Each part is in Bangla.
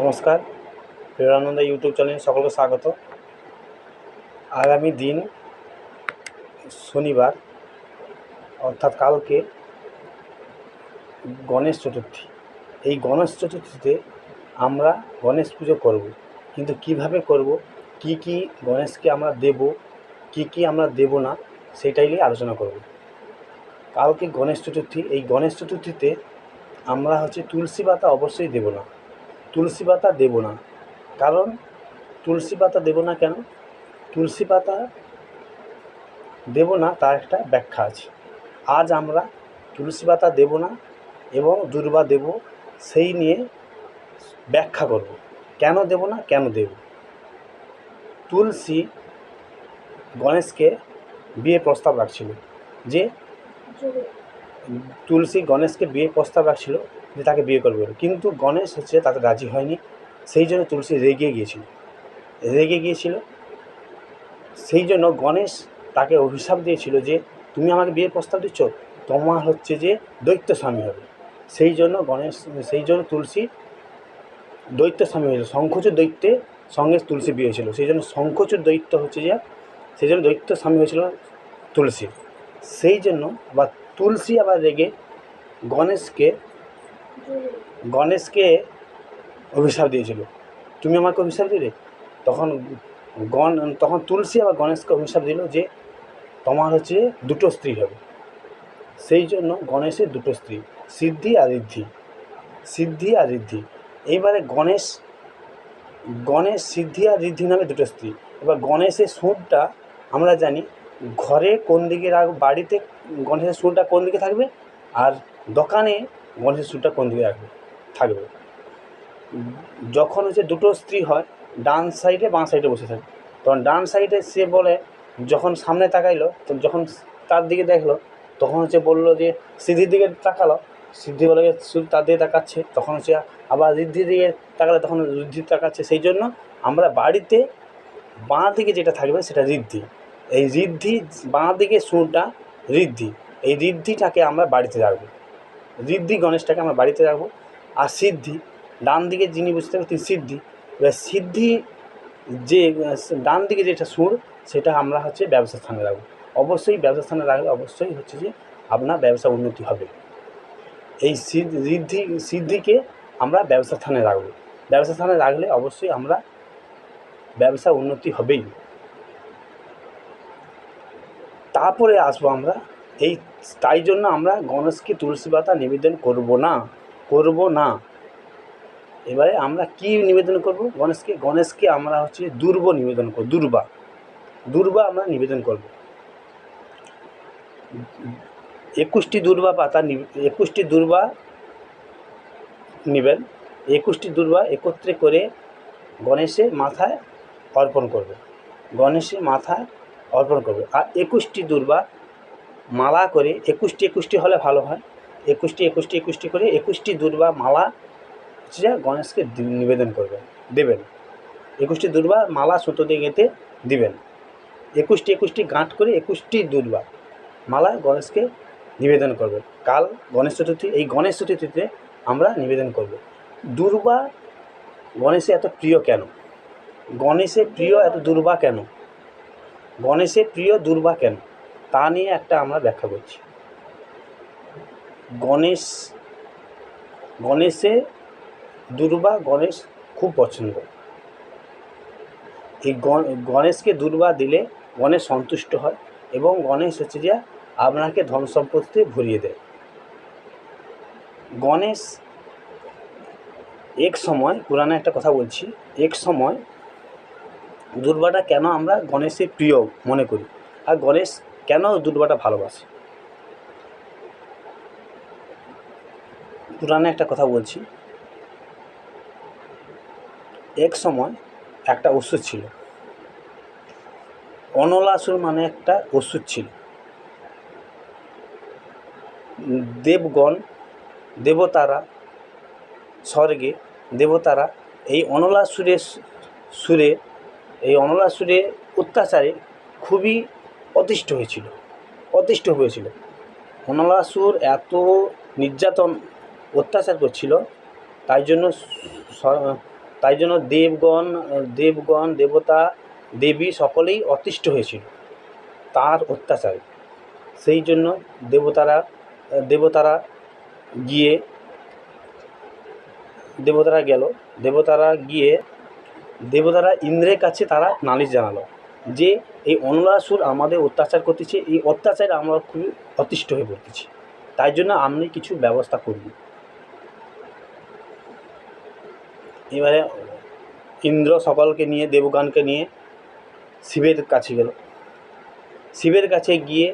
নমস্কার। প্রেরণানন্দ ইউটিউব চ্যানেলে সকলকে স্বাগত। আগামী দিন শনিবার, অর্থাৎ কালকে, গণেশ চতুর্থী। এই গণেশ চতুর্থীতে আমরা গণেশ পুজো করব। কিন্তু কীভাবে করব? কি কি গণেশকে আমরা দেব? কি কি আমরা দেব না? সেটাই নিয়ে আলোচনা করব। কালকে গণেশ চতুর্থী। এই গণেশ চতুর্থীতে আমরা হচ্ছে তুলসী পাতা অবশ্যই দেব না। তুলসী পাতা দেব না। কারণ তুলসী পাতা দেব না কেন? তুলসী পাতা দেব না তার একটা ব্যাখ্যা আছে। আজ আমরা তুলসী পাতা দেব না এবং দুর্বা দেব সেই নিয়ে ব্যাখ্যা করব। কেন দেব না? কেন দেব? তুলসী গণেশকে বিয়ে প্রস্তাব রাখছিল যে তুলসী গণেশকে বিয়ে প্রস্তাব রাখছিল যে তাকে বিয়ে করবে। কিন্তু গণেশ হচ্ছে তাতে রাজি হয়নি, সেই জন্য তুলসী রেগে গিয়েছিল। রেগে গিয়েছিল, সেই জন্য গণেশ তাকে অভিশাপ দিয়েছিল যে, তুমি আমাকে বিয়ের প্রস্তাব দিচ্ছ? তোমার হচ্ছে যে দৈত্য স্বামী হবে। সেই জন্য গণেশ, সেই জন্য তুলসী দৈত্য স্বামী হয়েছিল। শঙ্খচূড় দৈত্যে সঙ্গে তুলসী বিয়ে হয়েছিল। সেই জন্য শঙ্খচূড় দৈত্য হচ্ছে যে, সেই জন্য দৈত্য স্বামী হয়েছিল তুলসী। সেই জন্য বা তুলসী আবার রেগে গণেশকে গণেশকে অভিশাপ দিয়েছিল। তুমি আমাকে অভিশাপ দিলে? তখন গণ, তখন তুলসী আবার গণেশকে অভিশাপ দিল যে, তোমার হচ্ছে দুটো স্ত্রী হবে। সেই জন্য গণেশের দুটো স্ত্রী, সিদ্ধি আর ঋদ্ধি। সিদ্ধি আর ঋদ্ধি। এইবারে গণেশ গণেশ, সিদ্ধি আর ঋদ্ধি নামে দুটো স্ত্রী। এবার গণেশের সুরটা আমরা জানি, ঘরে কোন দিকে রাখ, বাড়িতে গণেশের সুরটা কোন দিকে থাকবে? আর দোকানে গণেশের সুরটা কোন দিকে রাখবে? থাকবে। যখন হচ্ছে দুটো স্ত্রী হয়, ডান সাইডে বাঁ সাইডে বসে থাকে। তখন ডান সাইডে সে বলে, যখন সামনে তাকাইলো, তো যখন তার দিকে দেখল, তখন হচ্ছে বলল যে সিদ্ধির দিকে তাকালো। সিদ্ধি বলে শুধু তার দিকে তাকাচ্ছে। তখন হচ্ছে আবার ঋদ্ধির দিকে তাকালে তখন ঋদ্ধি তাকাচ্ছে। সেই জন্য আমরা বাড়িতে বাঁ দিকে যেটা থাকবে, সেটা ঋদ্ধি। এই ঋদ্ধি, বাঁ দিকে সুরটা ঋদ্ধি। এই ঋদ্ধিটাকে আমরা বাড়িতে রাখব। ঋদ্ধি গণেশটাকে আমরা বাড়িতে রাখব। আর সিদ্ধি, ডান দিকে যিনি বুঝতে পারবেন তিনি সিদ্ধি। এবার সিদ্ধি যে, ডান দিকে যেটা সুর, সেটা আমরা হচ্ছে ব্যবসা স্থানে রাখব। অবশ্যই ব্যবসা স্থানে রাখলে অবশ্যই হচ্ছে যে আপনার ব্যবসা উন্নতি হবে। এই সিদ্ধি সিদ্ধিকে আমরা ব্যবসা স্থানে রাখব। ব্যবসা স্থানে রাখলে অবশ্যই আমরা ব্যবসা উন্নতি হবেই। তারপরে আসব আমরা এই, তাই জন্য আমরা গণেশকে তুলসী পাতা নিবেদন করব না করব না। এবারে আমরা কি নিবেদন করব? গণেশকে গণেশকে আমরা হচ্ছে দুর্ব নিবেদন করব, দুর্বা। দুর্বা আমরা নিবেদন করব। একুশটি দুর্বা পাতা একুশটি দুর্বা নেবেন, একুশটি দুর্বা একত্রে করে গণেশের মাথায় অর্পণ করবে। গণেশের মাথায় অর্পণ করবে। আর একুশটি দুর্বা মালা করে, একুশটি একুশটি হলে ভালো হয়। একুশটি একুশটি একুশটি করে, একুশটি দুর্বা মালা হচ্ছে গণেশকে নিবেদন করবেন, দেবেন। একুশটি দুর্বা মালা সুতো দিয়ে গেঁথে দিবেন। একুশটি একুশটি গাঁট করে একুশটি দুর্বা মালা গণেশকে নিবেদন করবেন। কাল গণেশ চতুর্থী, এই গণেশ চতুর্থীতে আমরা নিবেদন করব। দুর্বা গণেশে এত প্রিয় কেন? গণেশের প্রিয় এত দুর্বা কেন? গণেশের প্রিয় দুর্বা কেন? তা নিয়ে একটা আমরা ব্যাখ্যা করছি। গণেশ, গণেশে দুর্বা গণেশ খুব পছন্দ। এই গণেশকে দুর্বা দিলে গণেশ সন্তুষ্ট হয় এবং গণেশ হচ্ছে যে আপনাকে ধন সম্পত্তি ভরিয়ে দেয়। গণেশ এক সময় পুরানো একটা কথা বলছি, এক সময় দুর্বাটা কেন আমরা গণেশের প্রিয় মনে করি? আর গণেশ কেন দুর্বাটা ভালোবাসে? পুরানো একটা কথা বলছি। এক সময় একটা ওষুধ ছিল। অনলাসুর মানে একটা ওষুধ ছিল। দেবগণ, দেবতারা, স্বর্গে দেবতারা এই অনলাসুরের সুরে, এই অনলাসুরের অত্যাচারে খুবই অতিষ্ঠ হয়েছিল অতিষ্ঠ হয়েছিল। অনলাসুর এত নির্যাতন, অত্যাচার করছিল, তাই জন্য তাই জন্য দেবগণ দেবগণ, দেবতা, দেবী সকলেই অতিষ্ঠ হয়েছিল, তার অত্যাচারে। সেই জন্য দেবতারা দেবতারা গিয়ে, দেবতারা গেল, দেবতারা গিয়ে, দেবতারা ইন্দ্রের কাছে তারা নালিশ জানালো যে এই অনলাসুর আমাদের অত্যাচার করতেছে, এই অত্যাচারে আমরা খুবই অতিষ্ঠ হয়ে পড়তেছি। তাই জন্য আপনি কিছু ব্যবস্থা করুন এবারে ইন্দ্র সকলকে নিয়ে দেবগানকে নিয়ে শিবের কাছে গেল। শিবের কাছে গিয়ে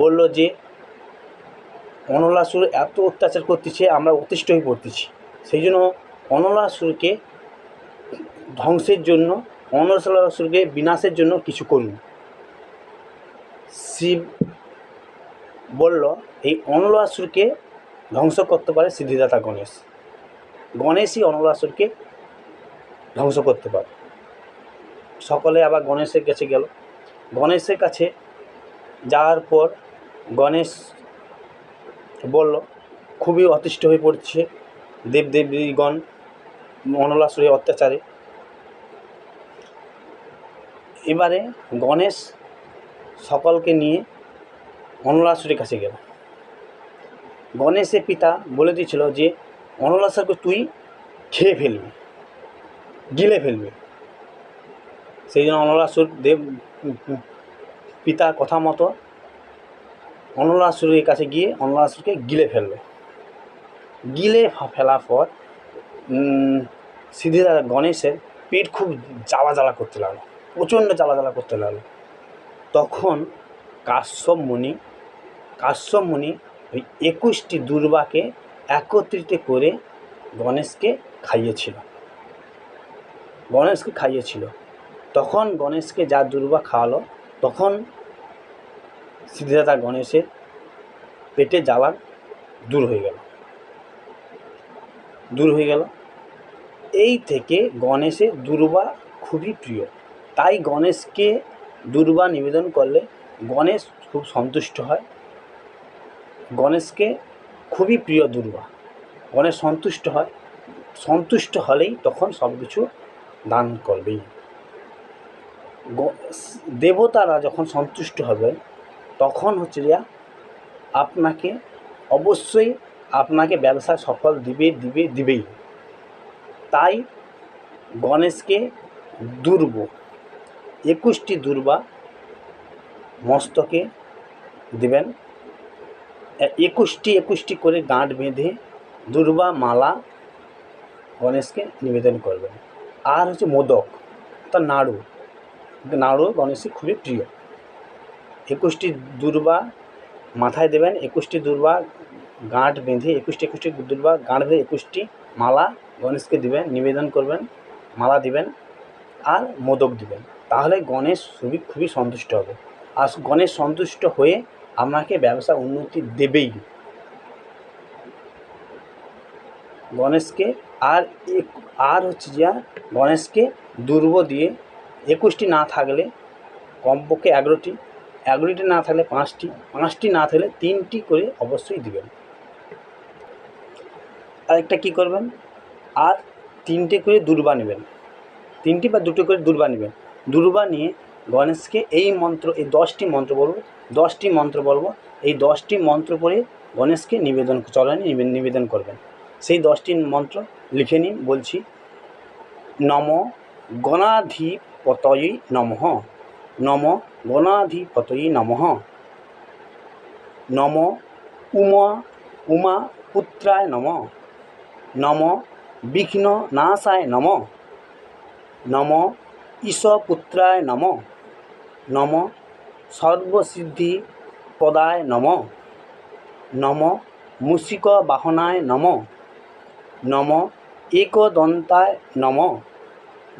বলল যে অনলাসুর এত অত্যাচার করতেছে, আমরা অতিষ্ঠ হয়ে পড়তেছি। সেই জন্য অনলাসুরকে ধ্বংসের জন্য অনলাসুরকে বিনাশের জন্য কিছু করুন। শিব বলল, এই অনলাসুরকে ধ্বংস করতে পারে সিদ্ধিদাতা গণেশ। গণেশই অনলাসুরকে ধ্বংস করতে পারে। সকলে আবার গণেশের কাছে গেল। গণেশের কাছে যাওয়ার পর গণেশ বলল, খুবই অতিষ্ঠ হয়ে পড়ছে দেবদেবীগণ অনলাসুরের অত্যাচারে। এবারে গণেশ সকলকে নিয়ে অনলাসুরের কাছে গেল। গণেশের পিতা বলে দিয়েছিল যে, অনলাসুরকে তুই খেয়ে ফেলবি, গিলে ফেলবি। সেই জন্য অনলাসুর দেব পিতা কথা মতো অনলাসুরের কাছে গিয়ে অনলাসুরকে গিলে ফেলল। গিলে ফেলার পর সিদ্ধিদাতা গণেশের পেট খুব জ্বালা জ্বালা করতে লাগল, প্রচণ্ড জ্বালা জ্বালা করতে লাগল। তখন কাশ্যপ মুনি কাশ্যপ মুনি ওই একুশটি দুর্বাকে একত্রিত করে গণেশকে খাইয়েছিল। গণেশকে খাইয়েছিল। তখন গণেশকে যা দুর্বা খাওয়ালো, তখন সিদ্ধিদাতা গণেশের পেটে জ্বালা দূর হয়ে গেল। দূর হয়ে গেল। এই থেকে গণেশের দুর্বা খুবই প্রিয়। তাই গণেশকে দুর্বা নিবেদন করলে গণেশ খুব সন্তুষ্ট হয়। গণেশকে খুবই প্রিয় দুর্বা। গণেশ সন্তুষ্ট হয়। সন্তুষ্ট হলেই তখন সব কিছু দান করবেই। দেবতারা যখন সন্তুষ্ট হবেন তখন হচ্ছে যা আপনাকে অবশ্যই আপনাকে ব্যবসা সফল দিবে দিবে, দিবেই। তাই গণেশকে দুর্ব একুশটি দুর্বা মস্তকে দেবেন। একুশটি একুশটি করে গাঁট বেঁধে দুর্বা, মালা গণেশকে নিবেদন করবেন। আর হচ্ছে মোদক তার নাড়ু। নাড়ু গণেশের খুবই প্রিয়। একুশটি দুর্বা মাথায় দেবেন, একুশটি দুর্বা গাঁট বেঁধে, একুশটি একুশটি দুর্বা গাঁট বেঁধে, একুশটি মালা গণেশকে দিবেন, নিবেদন করবেন, মালা দিবেন, আর মোদক দিবেন। তাহলে গণেশ খুবই খুবই সন্তুষ্ট হবে। আর গণেশ সন্তুষ্ট হয়ে আপনাকে ব্যবসা উন্নতি দেবেই। গণেশকে আর আর হচ্ছে যে গণেশকে দুর্ব দিয়ে একুশটি না থাকলে কমপক্ষে এগারোটি এগারোটি না থাকলে পাঁচটি পাঁচটি না থাকলে তিনটি করে অবশ্যই দিবেন। আরেকটা কী করবেন? আর তিনটে করে দুর্বা নেবেন। তিনটি বা দুটো করে দুর্বা নেবেন। দুর্বা নিয়ে গণেশকে এই মন্ত্র, এই দশটি মন্ত্র বলব, দশটি মন্ত্র বলব, এই দশটি মন্ত্র পড়ে গণেশকে নিবেদন, চরণে নিবেদন করবেন। সেই দশটি মন্ত্র লিখে নিন, বলছি, নম গণাধিপতয়ী নমঃ, নম গণাধিপতয়ী নমঃ, নম উমা উমা পুত্রায় নম নম বিঘ্ন নাশায় নম নম ঈশপুত্রায় নম। নম। সর্বসিদ্ধি পদায় নম। নম। মুসিক বাহনায় নম। নম। একদন্তায় নম।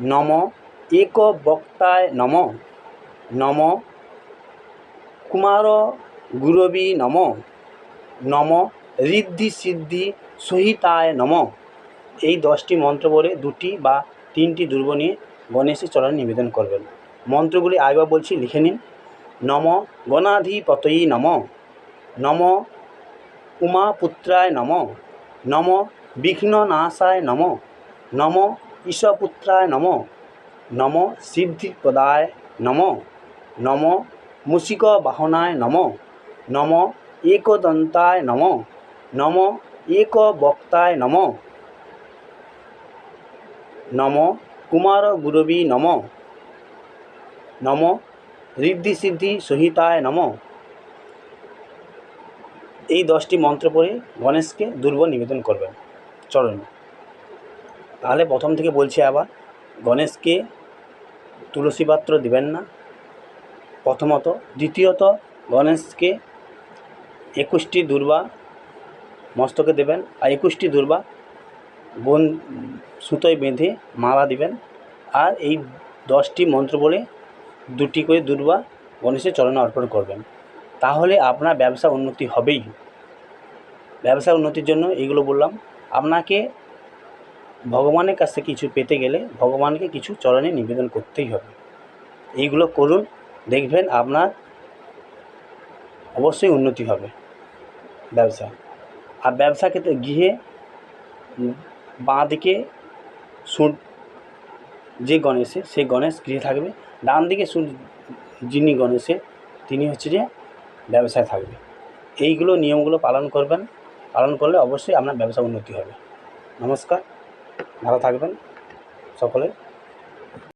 নম। এক বক্তায় নম। নম। কুমার গুরবী নম। নম। ঋদ্ধি সিদ্ধি সহিতায় নম। এই দশটি মন্ত্র বলে দুটি বা তিনটি দুর্ব নিয়ে গণেশের চরণে নিবেদন করবেন। মন্ত্রগুলি আরেকবার বলছি, লিখে নিন। নম গণাধিপতয়ী নম। নম উমাপুত্রায় নম। নম বিঘ্ন নাশায় নম। নম ঈশপুত্রায় নম। নম সিদ্ধিপ্রদায় নম। নম মুষিক বাহনায় নম। নম একদন্তায় নম। নম এক বক্তায় নম। নম কুমার গুরবী নম। নম। ঋদ্ধি সিদ্ধি সহিতায় নম। এই দশটি মন্ত্র পড়ে গণেশকে দুর্ব নিবেদন করবেন চরণে। তাহলে প্রথম থেকে বলছি আবার, গণেশকে তুলসী পাত্র দিবেন না। প্রথমত। দ্বিতীয়ত, গণেশকে একুশটি দুর্বা মস্তকে দেবেন। আর একুশটি দুর্বা বোন সুতোয় বেঁধে মালা দিবেন। আর এই দশটি মন্ত্র বলে দুটি করে দুর্বা গণেশের চরণে অর্পণ করবেন। তাহলে আপনার ব্যবসা উন্নতি হবেই। ব্যবসা উন্নতির জন্য এইগুলো বললাম। আপনাকে ভগবানের কাছে কিছু পেতে গেলে ভগবানকে কিছু চরণে নিবেদন করতেই হবে। এইগুলো করুন, দেখবেন আপনার অবশ্যই উন্নতি হবে ব্যবসা। আর ব্যবসা ক্ষেত্রে গৃহে বাঁ দিকে সূর্য, যে গণেশে সেই গণেশ গৃহে থাকবে। ডান দিকে সূর্য, যিনি গণেশে, তিনি হচ্ছে যে ব্যবসায় থাকবে। এইগুলো নিয়মগুলো পালন করবেন। পালন করলে অবশ্যই আপনার ব্যবসা উন্নতি হবে। নমস্কার, ভালো থাকবেন সকলে।